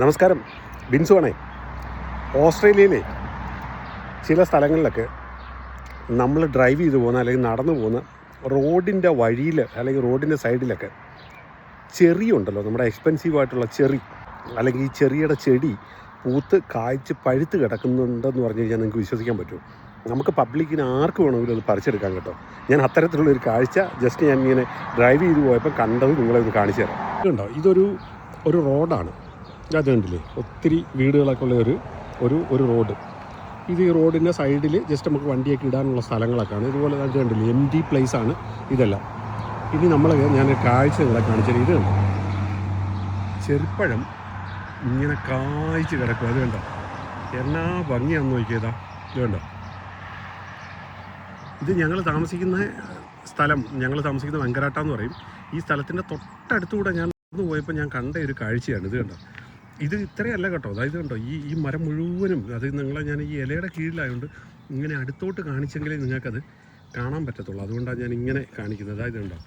നമസ്കാരം. ബിൻസുവാണേ. ഓസ്ട്രേലിയയിലെ ചില സ്ഥലങ്ങളിലൊക്കെ നമ്മൾ ഡ്രൈവ് ചെയ്തു പോകുന്ന അല്ലെങ്കിൽ നടന്നു പോകുന്ന റോഡിന്റെ വഴിയിൽ അല്ലെങ്കിൽ റോഡിന്റെ സൈഡിലൊക്കെ ചെറി ഉണ്ടല്ലോ. നമ്മുടെ എക്സ്പെൻസീവ് ആയിട്ടുള്ള ചെറി അല്ലെങ്കിൽ ഈ ചെറിയുടെ ചെടി പൂത്ത് കായ്ച്ച് പഴുത്ത് കിടക്കുന്നുണ്ടെന്ന് പറഞ്ഞു കഴിഞ്ഞാൽ നിങ്ങൾക്ക് വിശ്വസിക്കാൻ പറ്റും. നമുക്ക് പബ്ലിക്കിന് ആർക്ക് വേണമെങ്കിലും അത് പറിച്ചെടുക്കാൻ കേട്ടോ. ഞാൻ അത്തരത്തിലുള്ളൊരു കാഴ്ച ജസ്റ്റ് ഞാൻ ഇങ്ങനെ ഡ്രൈവ് ചെയ്ത് പോയപ്പോൾ കണ്ടത് നിങ്ങളെ ഒന്ന് കാണിച്ചു തരാം. ഇതൊരു ഒരു റോഡാണ്. അത് കണ്ടില്ലേ ഒത്തിരി വീടുകളൊക്കെ ഉള്ള ഒരു ഒരു ഒരു റോഡ്. ഇത് ഈ റോഡിന്റെ സൈഡിൽ ജസ്റ്റ് നമുക്ക് വണ്ടിയൊക്കെ ഇടാനുള്ള സ്ഥലങ്ങളൊക്കെയാണ്. ഇതുപോലെ അത് കണ്ടില്ലേ എം ഡി പ്ലേസ് ആണ് ഇതെല്ലാം. ഇനി നമ്മൾ ഞാൻ കാഴ്ച നിങ്ങളെ കാണിച്ചത് ഇത് കണ്ടോ? ചെറുപ്പഴം ഇങ്ങനെ കായ്ച്ച് കിടക്കും. അത് കണ്ടോ? എന്നാ ഭംഗിയാന്ന് നോക്കിയതാ ഇത് കണ്ടോ? ഇത് ഞങ്ങൾ താമസിക്കുന്ന സ്ഥലം ഞങ്ങൾ താമസിക്കുന്ന വെങ്കരാട്ട എന്ന് പറയും. ഈ സ്ഥലത്തിന്റെ തൊട്ടടുത്തുകൂടെ ഞാൻ നടന്നു പോയപ്പോൾ ഞാൻ കണ്ട ഒരു കാഴ്ചയാണ്. ഇത് കണ്ടോ? ഇത് ഇത്രയല്ല കേട്ടോ. അതായത് കണ്ടോ ഈ ഈ മരം മുഴുവനും അത് നിങ്ങളെ ഞാൻ ഈ ഇലയുടെ കീഴിലായതുകൊണ്ട് ഇങ്ങനെ അടുത്തോട്ട് കാണിച്ചെങ്കിലേ നിങ്ങൾക്കത് കാണാൻ പറ്റത്തുള്ളൂ. അതുകൊണ്ടാണ് ഞാൻ ഇങ്ങനെ കാണിക്കുന്നത്. അതായത് കണ്ടോ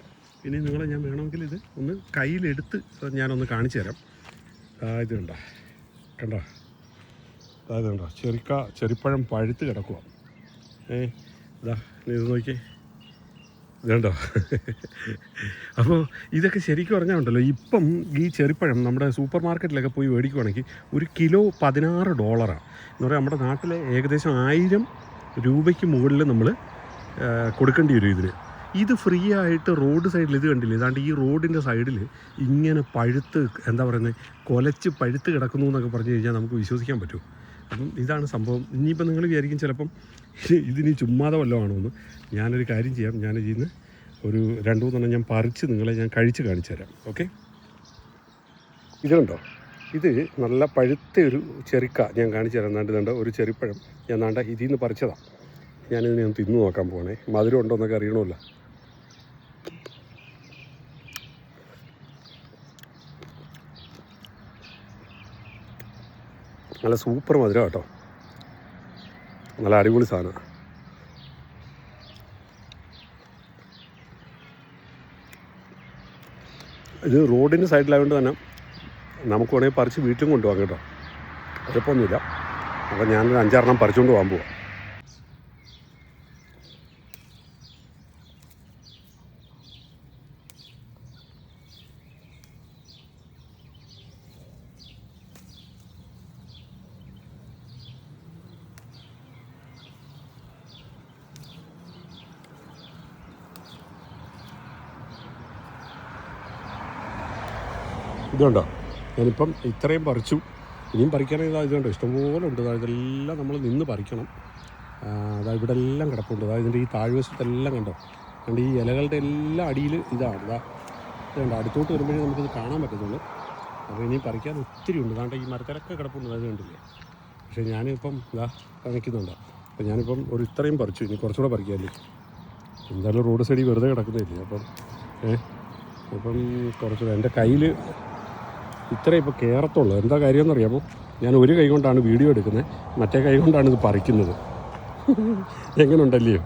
ഇനി നിങ്ങളെ ഞാൻ വേണമെങ്കിൽ ഇത് ഒന്ന് കയ്യിലെടുത്ത് ഞാനൊന്ന് കാണിച്ചു തരാം. ഇത് കണ്ടോ കണ്ടോ അതായത് കണ്ടോ ചെറിക്ക ചെറിപ്പഴം പഴുത്ത് കിടക്കുക ഏ ഇതാ ഇത് നോക്കിയേ. ഇതുണ്ടോ അപ്പോൾ ഇതൊക്കെ ശരിക്കും പറഞ്ഞാൽ ഉണ്ടല്ലോ. ഇപ്പം ഈ ചെറിപ്പഴം നമ്മുടെ സൂപ്പർ മാർക്കറ്റിലൊക്കെ പോയി മേടിക്കുവാണെങ്കിൽ ഒരു കിലോ പതിനാറ് ഡോളറാണ് എന്ന് പറയാം നമ്മുടെ നാട്ടിലെ ഏകദേശം ആയിരം രൂപയ്ക്ക് മുകളിൽ നമ്മൾ കൊടുക്കേണ്ടി വരും ഇതിന്. ഇത് ഫ്രീ ആയിട്ട് റോഡ് സൈഡിൽ ഇത് കണ്ടില്ല? ഇതാണ്ട് ഈ റോഡിന്റെ സൈഡിൽ ഇങ്ങനെ പഴുത്ത് എന്താ പറയുന്നത് കൊലച്ച് പഴുത്ത് കിടക്കുന്നു എന്നൊക്കെ പറഞ്ഞു കഴിഞ്ഞാൽ നമുക്ക് വിശ്വസിക്കാൻ പറ്റുമോ? അപ്പം ഇതാണ് സംഭവം. ഇനിയിപ്പോൾ നിങ്ങൾ വിചാരിക്കും ചിലപ്പം ഇതിനി ചുമ്മാതെ വല്ലതും ആണോ എന്ന് ഞാനൊരു കാര്യം ചെയ്യാം. ഞാൻ ഇതിന്ന് ഒരു രണ്ട് മൂന്നെണ്ണം ഞാൻ പറിച്ച് നിങ്ങളെ ഞാൻ കഴിച്ച് കാണിച്ചു തരാം. ഓക്കെ? ഇതുണ്ടോ? ഇത് നല്ല പഴുത്ത ഒരു ചെറിക്ക ഞാൻ കാണിച്ചു തരാം. നാണ്ട് കണ്ട ഒരു ചെറിപ്പഴം ഞാൻ നാണ്ട ഇതിൽ നിന്ന് പറിച്ചതാണ് ഞാനിതിനെ ഒന്ന് തിന്നു നോക്കാൻ പോകണേ മധുരം ഉണ്ടോ എന്നൊക്കെ അറിയണമല്ലോ. നല്ല സൂപ്പർ മധുരം കേട്ടോ നല്ല അടിപൊളി സാധനം. ഇത് റോഡിന്റെ സൈഡിലായതുകൊണ്ട് തന്നെ നമുക്ക് വേണമെങ്കിൽ പറിച്ച് വീട്ടിലും കൊണ്ടുപോകാം കേട്ടോ. കുഴപ്പമൊന്നുമില്ല അപ്പോൾ ഞാനൊരു അഞ്ചാറെണ്ണം പറിച്ചുകൊണ്ട് പോകാൻ പോവാം. ഇതുണ്ടോ? ഞാനിപ്പം ഇത്രയും പറിച്ചു. ഇനിയും പറിക്കാനായി ഇതാ ഇതുണ്ടോ. ഇഷ്ടംപോലെ ഉണ്ട്. അതായത് എല്ലാം നമ്മൾ നിന്ന് പറിക്കണം. അതായത് അതാ ഇവിടെ എല്ലാം കിടപ്പുണ്ട്. അതായത് ഇതിന്റെ ഈ താഴ്വശത്തെല്ലാം കണ്ടോ? കണ്ട്? ഈ ഇലകളുടെ എല്ലാ അടിയിൽ ഇതാണ്. ഇതാ ഇതുണ്ട്. അടുത്തോട്ട് വരുമ്പോഴേ നമുക്കിത് കാണാൻ പറ്റത്തുള്ളൂ. അപ്പോൾ ഇനിയും പറിക്കാൻ ഒത്തിരി ഉണ്ട്. അതാണ്ട് ഈ മരത്തിലൊക്കെ കിടപ്പുണ്ട്. അത് കണ്ടില്ലേ പക്ഷേ ഞാനിപ്പം ഇതാ കാണിക്കുന്നുണ്ട് അപ്പോൾ ഞാനിപ്പം ഒരു ഇത്രയും പറിച്ചു. ഇനി കുറച്ചുകൂടെ പറിക്കാമല്ലേ? എന്തായാലും റോഡ് സൈഡിൽ വെറുതെ കിടക്കുന്നില്ലേ അപ്പം ഏഹ് അപ്പം കുറച്ചുകൂടെ എന്റെ കയ്യിൽ ഇത്ര ഇപ്പോൾ കയറത്തുള്ളൂ എന്താ കാര്യം എന്നറിയാമോ? ഞാൻ ഒരു കൈ കൊണ്ടാണ് വീഡിയോ എടുക്കുന്നത്. മറ്റേ കൈ കൊണ്ടാണ് ഇത് പറിക്കുന്നത്. എങ്ങനെ ഉണ്ടല്ലയോ